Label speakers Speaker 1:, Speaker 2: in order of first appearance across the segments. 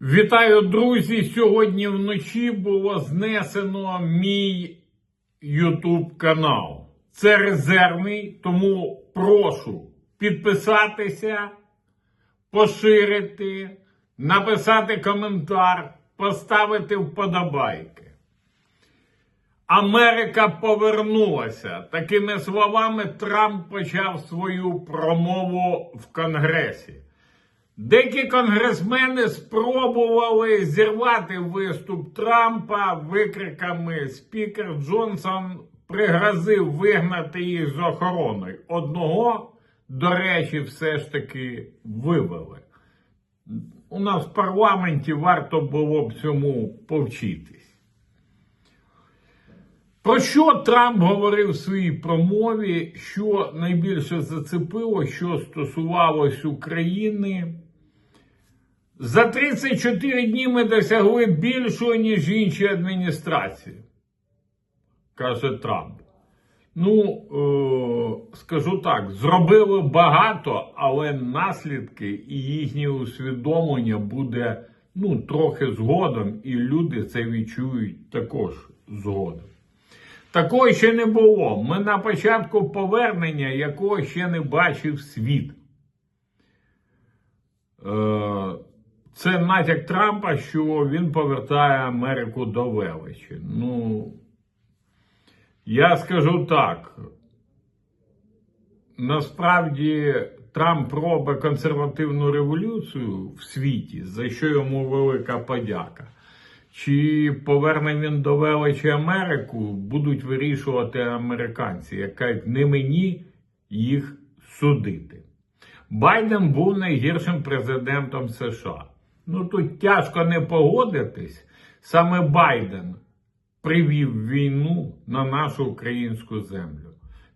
Speaker 1: Вітаю, друзі! Сьогодні вночі було знесено мій YouTube канал. Це резервний, тому прошу підписатися, поширити, написати коментар, поставити вподобайки. Америка повернулася. Такими словами Трамп почав свою промову в Конгресі. Деякі конгресмени спробували зірвати виступ Трампа викриками спікер Джонсон пригрозив вигнати їх з охороною. Одного, до речі, все ж таки вивели. У нас в парламенті варто було б цьому повчитись. Про що Трамп говорив в своїй промові, що найбільше зацепило, що стосувалось України? За 34 дні ми досягли більшого, ніж інші адміністрації, каже Трамп. Ну, е, скажу так, зробили багато, але наслідки і їхнє усвідомлення буде ну, трохи згодом, і люди це відчують також згодом. Такого ще не було. Ми на початку повернення, якого ще не бачив світ. Е, це натяк Трампа, що він повертає Америку до величі. Ну, я скажу так. Насправді Трамп робить консервативну революцію в світі, за що йому велика подяка. Чи поверне він до величі Америку, будуть вирішувати американці, як не мені їх судити. Байден був найгіршим президентом США. Ну тут тяжко не погодитись. Саме Байден привів війну на нашу українську землю.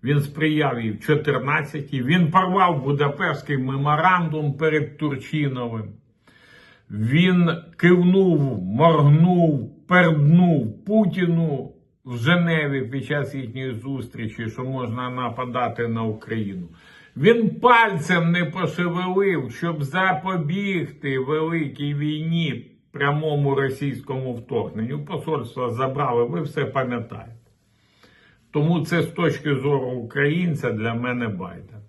Speaker 1: Він сприяв їй в 14-ті, він порвав Будапештський меморандум перед Турчиновим. Він кивнув, моргнув, перднув Путіну в Женеві під час їхньої зустрічі, що можна нападати на Україну. Він пальцем не пошевелив, щоб запобігти великій війні, прямому російському вторгненню. Посольство забрали, ви все пам'ятаєте. Тому це з точки зору українця для мене Байден.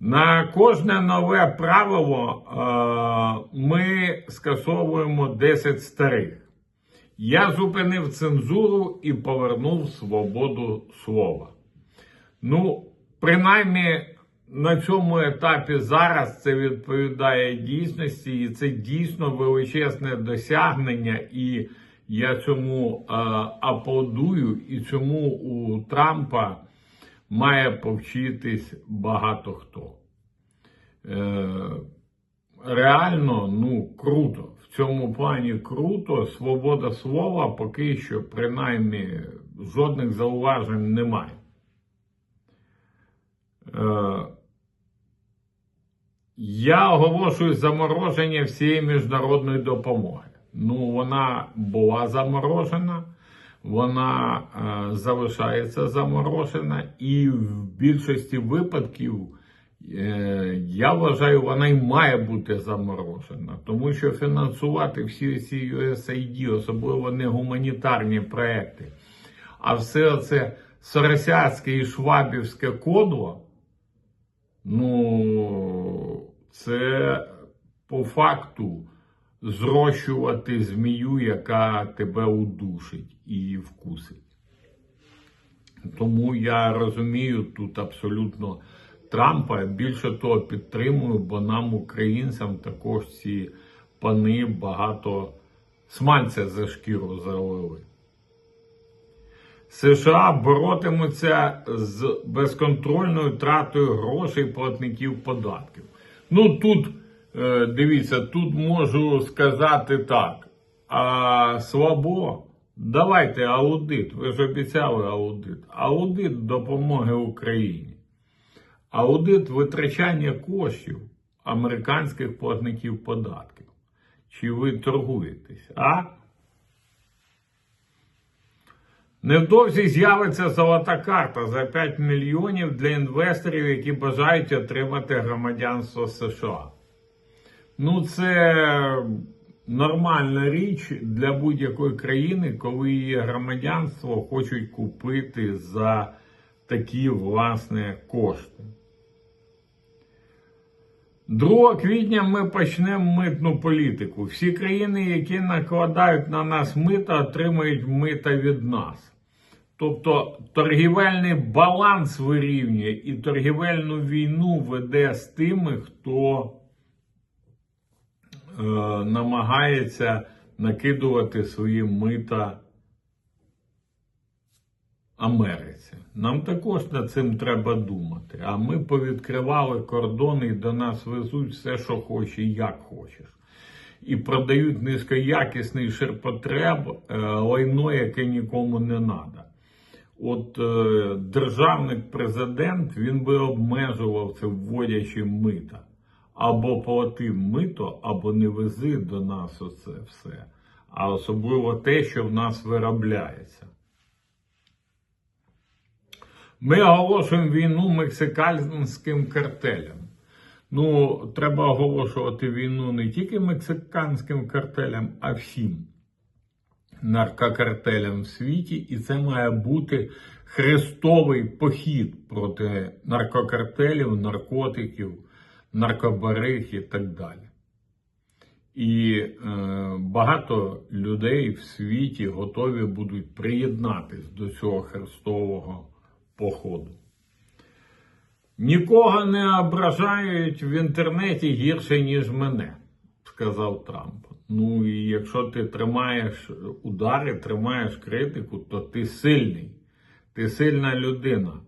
Speaker 1: На кожне нове правило е, ми скасовуємо 10 старих. Я зупинив цензуру і повернув свободу слова. Ну, принаймні на цьому етапі зараз це відповідає дійсності, і це дійсно величезне досягнення. І я цьому е, аплодую, і цьому у Трампа має повчитись багато хто. Е, реально, ну, круто. В цьому плані круто. Свобода слова поки що, принаймні, жодних зауважень немає. Е, я оголошую замороження всієї міжнародної допомоги. Ну, вона була заморожена, вона е, залишається заморожена, і в більшості випадків е, я вважаю, вона й має бути заморожена, тому що фінансувати всі ці USAID, особливо не гуманітарні проекти, а все це соросяцьке і швабівське кодло. Ну, це по факту зрощувати змію, яка тебе удушить і вкусить. Тому я розумію тут абсолютно Трампа. Більше того, підтримую, бо нам, українцям, також ці пани багато смальця за шкіру залили. США боротимуться з безконтрольною тратою грошей платників податків. Ну тут, е, дивіться, тут можу сказати так. А слабо, давайте аудит. Ви ж обіцяли аудит. Аудит допомоги Україні. Аудит витрачання коштів американських платників податків. Чи ви торгуєтесь? А? Невдовзі з'явиться золота карта за 5 мільйонів для інвесторів, які бажають отримати громадянство США. Ну, це нормальна річ для будь-якої країни, коли її громадянство хочуть купити за такі власне кошти. 2 квітня ми почнемо митну політику. Всі країни, які накладають на нас мита, отримають мита від нас. Тобто торгівельний баланс вирівнює і торгівельну війну веде з тими, хто е, намагається накидувати свої мита Америці. Нам також над цим треба думати. А ми повідкривали кордони і до нас везуть все, що хоче, як хочеш. І продають низькоякісний ширпотреб, е, лайно, яке нікому не треба. От е, державник президент він би обмежував це, вводячи мита. Або плати мито, або не вези до нас оце все. А особливо те, що в нас виробляється. Ми оголошуємо війну мексиканським картелям. Ну, треба оголошувати війну не тільки мексиканським картелям, а всім наркокартелям в світі, і це має бути хрестовий похід проти наркокартелів, наркотиків, наркобариг і так далі. І е, багато людей в світі готові будуть приєднатись до цього хрестового походу. Нікого не ображають в інтернеті гірше, ніж мене, сказав Трамп. Ну і якщо ти тримаєш удари, тримаєш критику, то ти сильний, ти сильна людина.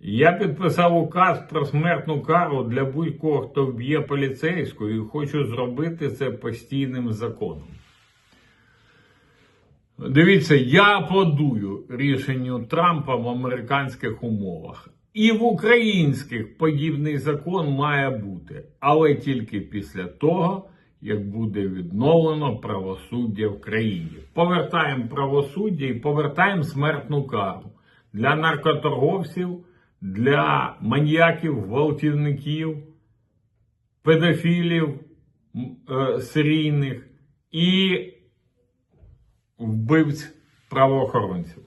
Speaker 1: Я підписав указ про смертну кару для будь-кого, хто вб'є поліцейську, і хочу зробити це постійним законом. Дивіться, я аплодую рішенню Трампа в американських умовах. І в українських подібний закон має бути, але тільки після того, як буде відновлено правосуддя в країні. Повертаємо правосуддя і повертаємо смертну кару для наркоторговців, для маньяків, гвалтівників, педофілів е, серійних і вбивць правоохоронців.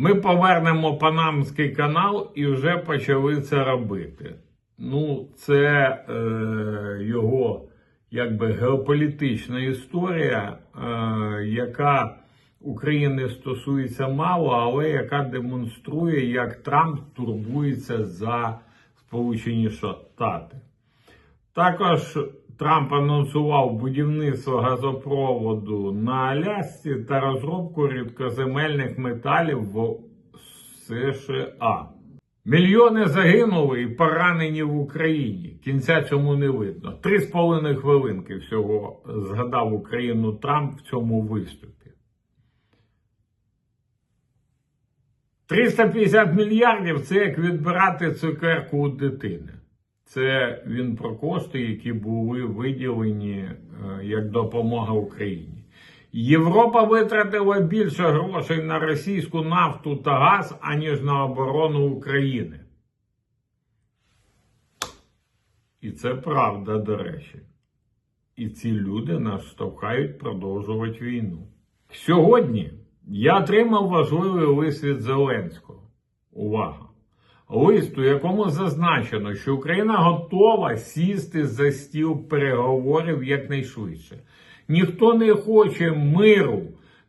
Speaker 1: Ми повернемо Панамський канал і вже почали це робити. Ну, це е, його якби геополітична історія, е, яка України стосується мало, але яка демонструє, як Трамп турбується за Сполучені Штати. Також Трамп анонсував будівництво газопроводу на Алясці та розробку рідкоземельних металів в США. Мільйони загинули і поранені в Україні. Кінця цьому не видно. Три з половиною хвилинки всього згадав Україну Трамп в цьому виступі. 350 мільярдів це як відбирати цукерку у дитини. Це він про кошти, які були виділені е, як допомога Україні. Європа витратила більше грошей на російську нафту та газ, аніж на оборону України. І це правда, до речі. І ці люди нас штовхають продовжувати війну. Сьогодні я отримав важливий лист від Зеленського. Увага! Лист, у якому зазначено, що Україна готова сісти за стіл переговорів якнайшвидше. Ніхто не хоче миру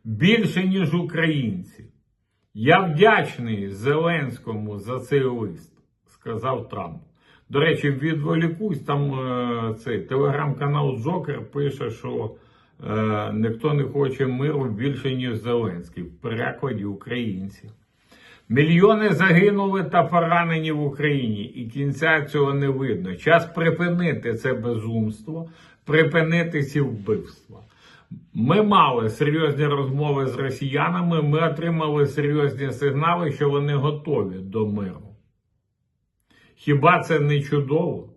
Speaker 1: більше, ніж українці. Я вдячний Зеленському за цей лист, сказав Трамп. До речі, відволікусь, там е, цей телеграм-канал Джокер пише, що е, ніхто не хоче миру більше, ніж Зеленський, в перекладі українці. Мільйони загинули та поранені в Україні, і кінця цього не видно. Час припинити це безумство, припинити ці вбивства. Ми мали серйозні розмови з росіянами, ми отримали серйозні сигнали, що вони готові до миру. Хіба це не чудово?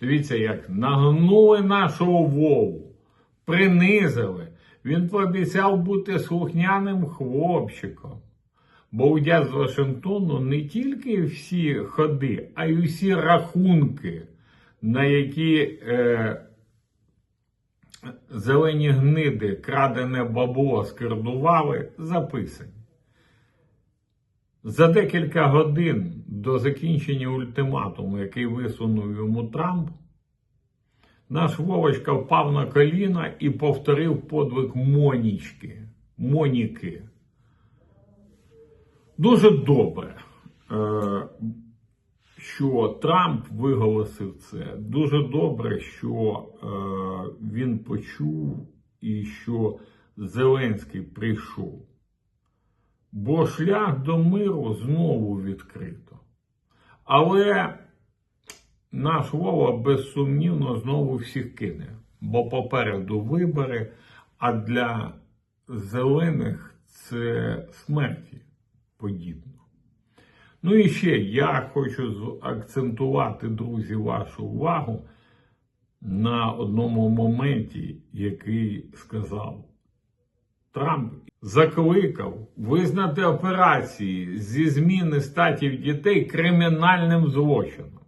Speaker 1: Дивіться, як нагнули нашого Вову, принизили. Він пообіцяв бути слухняним хлопчиком. Бо удять з Вашингтону не тільки всі ходи, а й усі рахунки, на які е, зелені гниди крадене бабло скердували, записані. За декілька годин до закінчення ультиматуму, який висунув йому Трамп, наш Вовочка впав на коліна і повторив подвиг Монічки. Моніки. Дуже добре, е, що Трамп виголосив це. Дуже добре, що е, він почув і що Зеленський прийшов. Бо шлях до миру знову відкрито. Але наш Вова безсумнівно знову всіх кине, бо попереду вибори, а для зелених це смерті подібно. Ну і ще я хочу акцентувати, друзі, вашу увагу на одному моменті, який сказав Трамп закликав визнати операції зі зміни статів дітей кримінальним злочином.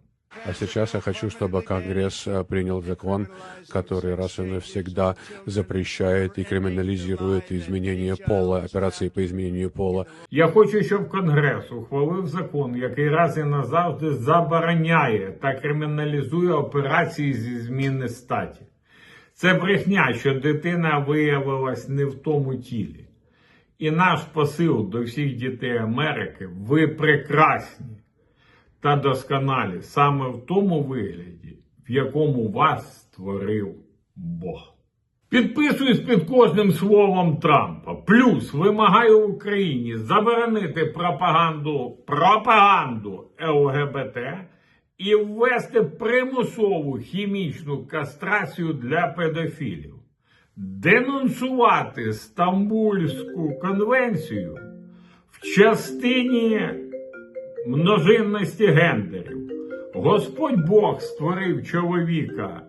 Speaker 2: А сейчас я хочу, чтобы Конгресс э, принял закон, который раз и навсегда запрещает и криминализирует изменение пола, операции по изменению пола.
Speaker 1: Я хочу, щоб Конгрес ухвалив закон, який раз і назавжди забороняє та криміналізує операції зі зміни статі. Це брехня, що дитина виявилась не в тому тілі. І наш посил до всіх дітей Америки ви прекрасні та досконалі саме в тому вигляді, в якому вас створив Бог. Підписуюсь під кожним словом Трампа. Плюс вимагаю Україні заборонити пропаганду, пропаганду ЛГБТ і ввести примусову хімічну кастрацію для педофілів, денонсувати Стамбульську конвенцію в частині множинності гендерів. Господь Бог створив чоловіка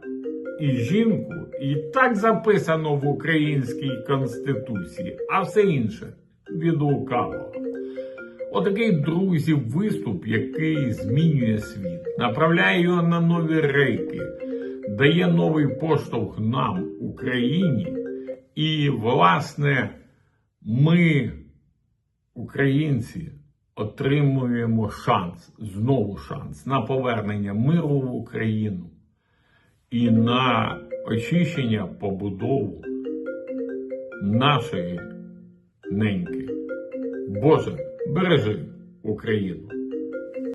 Speaker 1: і жінку, і так записано в українській конституції, а все інше від лукавого. Отакий, друзі, виступ, який змінює світ, направляє його на нові рейки, дає новий поштовх нам, Україні, і, власне, ми, українці, отримуємо шанс, знову шанс на повернення миру в Україну і на очищення побудову нашої неньки. Боже, бережи Україну.